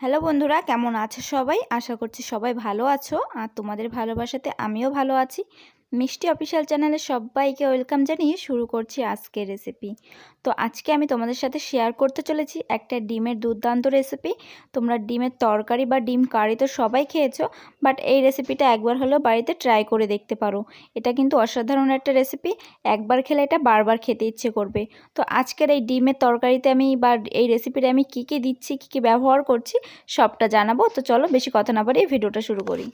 Hello বন্ধুরা, কেমন আছো সবাই? আশা করছি সবাই ভালো আছো। আর তোমাদের ভালোবাসাতে আমিও ভালো আছি। মিষ্টি অফিসিয়াল চ্যানেলে সবাইকে ওয়েলকাম জানিয়ে শুরু করছি আজকের রেসিপি। তো আজকে আমি তোমাদের সাথে শেয়ার করতে চলেছি একটা ডিমের দুর্দান্ত রেসিপি। তোমরা ডিমের তরকারি বা ডিম কারি তো সবাই খেয়েছো, বাট এই রেসিপিটা একবার হলেও বাড়িতে ট্রাই করে দেখতে পারো। এটা কিন্তু অসাধারণ একটা রেসিপি, একবার খেলে এটা বারবার খেতে ইচ্ছে করবে। তো আজকের এই ডিমের তরকারিতে আমি বা এই রেসিপিটা আমি কী কী দিচ্ছি, কী কী ব্যবহার করছি, সবটা জানাব। তো চলো বেশি কথা না বাড়িয়ে ভিডিওটা শুরু করি।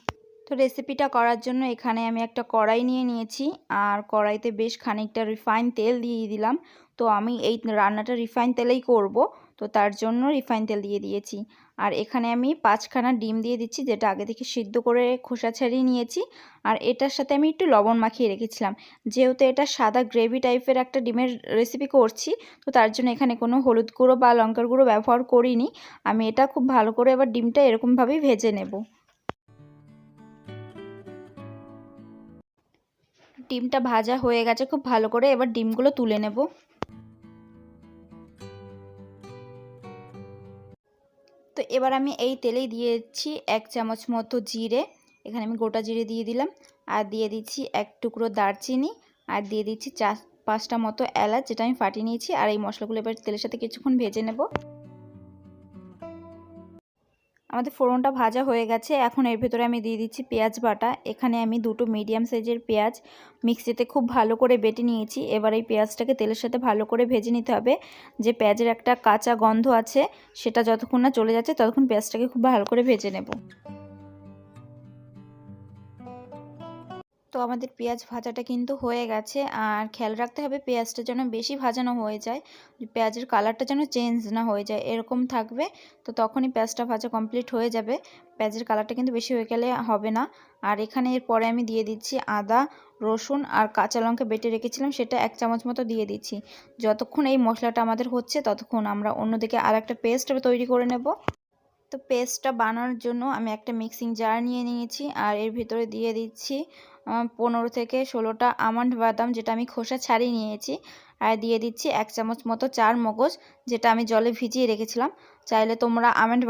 তো রেসিপিটা করার জন্য এখানে আমি একটা কড়াই নিয়ে নিয়েছি। আর কড়াইতে বেশ খানিকটা রিফাইন তেল দিয়ে দিলাম। তো আমি এই রান্নাটা রিফাইন তেলেই করব। তো তার জন্য রিফাইন তেল দিয়ে দিয়েছি। আর এখানে আমি পাঁচখানা ডিম দিয়ে দিচ্ছি, যেটা আগে থেকে সিদ্ধ করে খোসা ছাড়িয়ে নিয়েছি। আর এটার সাথে আমি একটু লবণ মাখিয়ে রেখেছিলাম। যেহেতু এটা সাদা গ্রেভি টাইপের একটা ডিমের রেসিপি করছি, তো তার জন্য এখানে কোনো হলুদ গুঁড়ো বা লঙ্কার গুঁড়ো ব্যবহার করিনি। আমি এটা খুব ভালো করে এবার ডিমটা এরকমভাবেই ভেজে নেব। ডিমটা ভাজা হয়ে গেছে, খুব ভালো করে এবার ডিমগুলো তুলে নেব। তো এবার আমি এই তেলেই দিয়েছি এক চামচ মতো জিরে, এখানে আমি গোটা জিরে দিয়ে দিলাম, আর দিয়ে দিচ্ছি এক টুকরো দারচিনি, আর দিয়ে দিচ্ছি চার পাঁচটা মতো এলাচ, যেটা আমি ফাটিয়ে নিয়েছি, আর এই মশলাগুলো এবার তেলের সাথে কিছুক্ষণ ভেজে নেব। আমাদের ফোড়নটা ভাজা হয়ে গেছে। এখন এর ভিতরে আমি দিয়ে দিচ্ছি পেঁয়াজ বাটা। এখানে আমি দুটো মিডিয়াম সাইজের পেঁয়াজ মিক্সিতে খুব ভালো করে বেটে নিয়েছি। এবার এই পেঁয়াজটাকে তেলের সাথে ভালো করে ভেজে নিতে হবে। যে পেঁয়াজের একটা কাঁচা গন্ধ আছে, সেটা যতক্ষণ না চলে যাচ্ছে, ততক্ষণ পেঁয়াজটাকে খুব ভালো করে ভেজে নেব। তো আমাদের পেঁয়াজ ভাজাটা কিন্তু হয়ে গেছে। আর খেয়াল রাখতে হবে পেঁয়াজটা যেন বেশি ভাজানো হয়ে যায়। পেঁয়াজের কালারটা যেন চেঞ্জ না হয়ে যায়, এরকম থাকবে। তো তখনই পেঁয়াজটা ভাজা কমপ্লিট হয়ে যাবে। পেঁয়াজের কালারটা কিন্তু বেশি হয়ে গেলে হবে না। আর এখানে এরপরে আমি দিয়ে দিচ্ছি আদা, রসুন আর কাঁচা লঙ্কা বেটে রেখেছিলাম, সেটা এক চামচ মতো দিয়ে দিচ্ছি। যতক্ষণ এই মশলাটা আমাদের হচ্ছে, ততক্ষণ আমরা অন্যদিকে আর একটা পেস্ট তৈরি করে নেব। তো পেস্টটা বানানোর জন্য আমি একটা মিক্সিং জার নিয়ে নিয়েছি। আর এর ভিতরে দিয়ে দিচ্ছি পনেরো থেকে ষোলোটা আমন্ড বাদাম, যেটা আমি খোসা ছাড়িয়ে নিয়েছি। আর দিয়ে দিচ্ছি এক চামচ মতো চার মগজ, যেটা আমি জলে ভিজিয়ে রেখেছিলাম। চাইলে তোমরা আমন্ড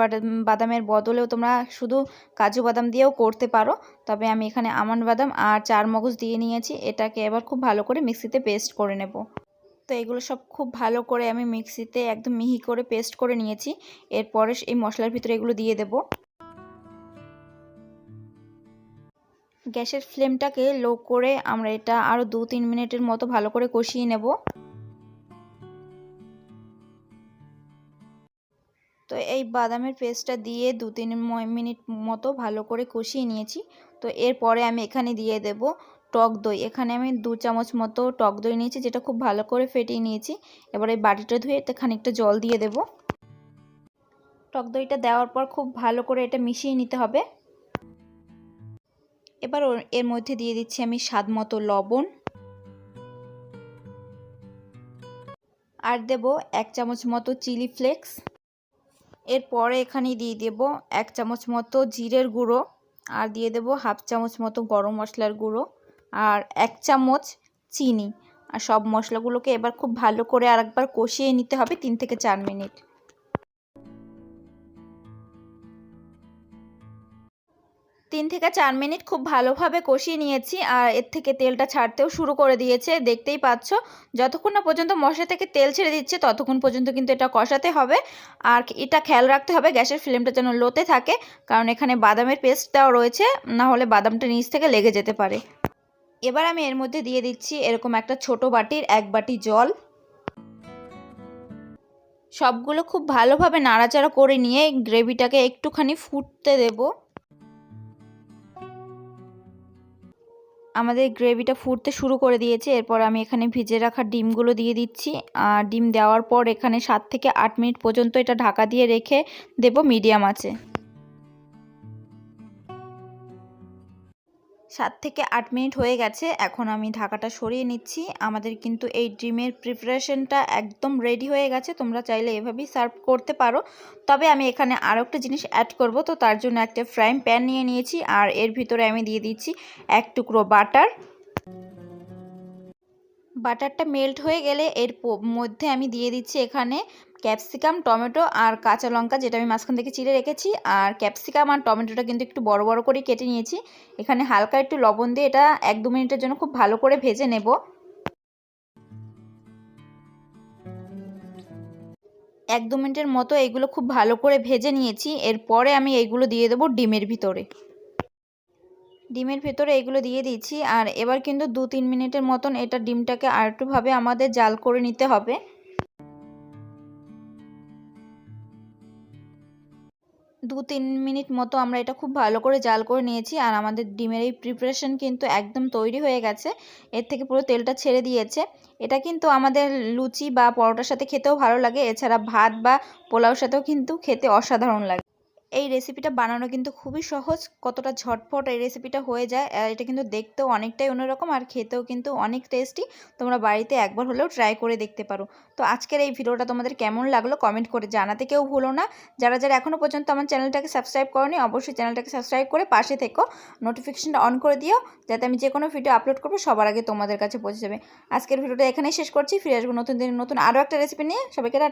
বাদামের বদলেও তোমরা শুধু কাজু বাদাম দিয়েও করতে পারো। তবে আমি এখানে আমন্ড বাদাম আর চার মগজ দিয়ে নিয়েছি। এটাকে এবার খুব ভালো করে মিক্সিতে পেস্ট করে নেব। তো এগুলো সব খুব ভালো করে আমি মিক্সিতে একদম মিহি করে পেস্ট করে নিয়েছি। এরপরে এই মশলার ভিতরে এগুলো দিয়ে দেব। গ্যাসের ফ্লেমটাকে লো করে আমরা এটা আরও দু তিন মিনিটের মতো ভালো করে কষিয়ে নেব। তো এই বাদামের পেস্টটা দিয়ে দু তিন মিনিট মতো ভালো করে কষিয়ে নিয়েছি। তো এরপরে আমি এখানে দিয়ে দেব টক দই। এখানে আমি দু চামচ মতো টক দই নিয়েছি, যেটা খুব ভালো করে ফেটিয়ে নিয়েছি। এবার এই বাটিটা ধুয়ে এতে খানিকটা জল দিয়ে দেব। টক দইটা দেওয়ার পর খুব ভালো করে এটা মিশিয়ে নিতে হবে। এবার এর মধ্যে দিয়ে দিচ্ছি আমি স্বাদ মতো লবণ। আর দেব এক চামচ মতো চিলি ফ্লেক্স। এরপরে এখানে দিয়ে দেব এক চামচ মতো জিরের গুঁড়ো। আর দিয়ে দেব হাফ চামচ মতো গরম মশলার গুঁড়ো। আর এক চামচ চিনি। আর সব মশলাগুলোকে এবার খুব ভালো করে আরেকবার কষিয়ে নিতে হবে তিন থেকে চার মিনিট। তিন থেকে চার মিনিট খুব ভালোভাবে কষিয়ে নিয়েছি আর এর থেকে তেলটা ছাড়তেও শুরু করে দিয়েছে। দেখতেই পাচ্ছ, যতক্ষণ না পর্যন্ত মশলা থেকে তেল ছেড়ে দিচ্ছে, ততক্ষণ পর্যন্ত কিন্তু এটা কষাতে হবে। আর এটা খেয়াল রাখতে হবে গ্যাসের ফ্লেমটা যেন লোতে থাকে, কারণ এখানে বাদামের পেস্ট দেওয়া রয়েছে, না হলে বাদামটা নিচ থেকে লেগে যেতে পারে। এবার আমি এর মধ্যে দিয়ে দিচ্ছি এরকম একটা ছোট বাটির এক বাটি জল। সবগুলো খুব ভালোভাবে নাড়াচাড়া করে নিয়ে গ্রেভিটাকে একটুখানি ফুটতে দেবো। আমাদের গ্রেভিটা ফুটতে শুরু করে দিয়েছে, এরপর আমি এখানে ভিজে রাখা ডিমগুলো দিয়ে দিচ্ছি। আর ডিম দেওয়ার পর এখানে সাত থেকে আট মিনিট পর্যন্ত এটা ঢাকা দিয়ে রেখে দেব, মিডিয়াম আছে। সাত থেকে আট মিনিট হয়ে গেছে, এখন আমি ঢাকাটা সরিয়ে নিচ্ছি। আমাদের কিন্তু এই ডিমের প্রিপারেশনটা একদম রেডি হয়ে গেছে, তোমরা চাইলে এভাবেই সার্ভ করতে পারো। তবে আমি এখানে আরও একটা জিনিস অ্যাড করব, তো তার জন্য একটা ফ্রাইং প্যান নিয়ে নিয়েছি, আর এর ভিতরে আমি দিয়ে দিচ্ছি এক টুকরো বাটার বাটারটা মেল্ট হয়ে গেলে এর মধ্যে আমি দিয়ে দিচ্ছি এখানে ক্যাপসিকাম, টমেটো আর কাঁচা লঙ্কা যেটা আমি মাঝখান থেকে চিড়ে রেখেছি। আর ক্যাপসিকাম আর টমেটোটা কিন্তু একটু বড় বড় করে কেটে নিয়েছি। এখানে হালকা একটু লবণ দিয়ে এটা এক দু মিনিটের জন্য খুব ভালো করে ভেজে নেব। এক দু মিনিটের মতো এইগুলো খুব ভালো করে ভেজে নিয়েছি। এরপরে আমি এইগুলো দিয়ে দেবো ডিমের ভিতরে। ডিমের ভেতরে এগুলো দিয়ে দিয়েছি। আর এবার কিন্তু দু তিন মিনিটের মতন এটা ডিমটাকে আরেকটুভাবে আমাদের জাল করে নিতে হবে। দু তিন মিনিট মতো আমরা এটা খুব ভালো করে জাল করে নিয়েছি আর আমাদের ডিমের এই প্রিপারেশন কিন্তু একদম তৈরি হয়ে গেছে। এর থেকে পুরো তেলটা ছেড়ে দিয়েছে। এটা কিন্তু আমাদের লুচি বা পরোটার সাথে খেতেও ভালো লাগে। এছাড়া ভাত বা পোলাওর সাথেও কিন্তু খেতে অসাধারণ লাগে। এই রেসিপিটা বানানো কিন্তু খুবই সহজ, কতটা ঝটফট এই রেসিপিটা হয়ে যায় এটা কিন্তু দেখতেও অনেকটাই অন্যরকম আর খেতেও কিন্তু অনেক টেস্টি তোমরা বাড়িতে একবার হলেও ট্রাই করে দেখতে পারো। তো আজকের এই ভিডিওটা তোমাদের কেমন লাগল কমেন্ট করে জানাতে কেউ ভুলো না। যারা যারা এখনও পর্যন্ত আমার চ্যানেলটাকে সাবস্ক্রাইব করনি, অবশ্যই চ্যানেলটাকে সাবস্ক্রাইব করে পাশে থেকো নোটিফিকেশনটা অন করে দিও, যাতে আমি যে কোনো ভিডিও আপলোড করব, সবার আগে তোমাদের কাছে পৌঁছে যাবে। আজকের ভিডিওটা এখানেই শেষ করছি, ফিরে আসব নতুন দিন নতুন আরও একটা রেসিপি নিয়ে। সবাইকে টাটা।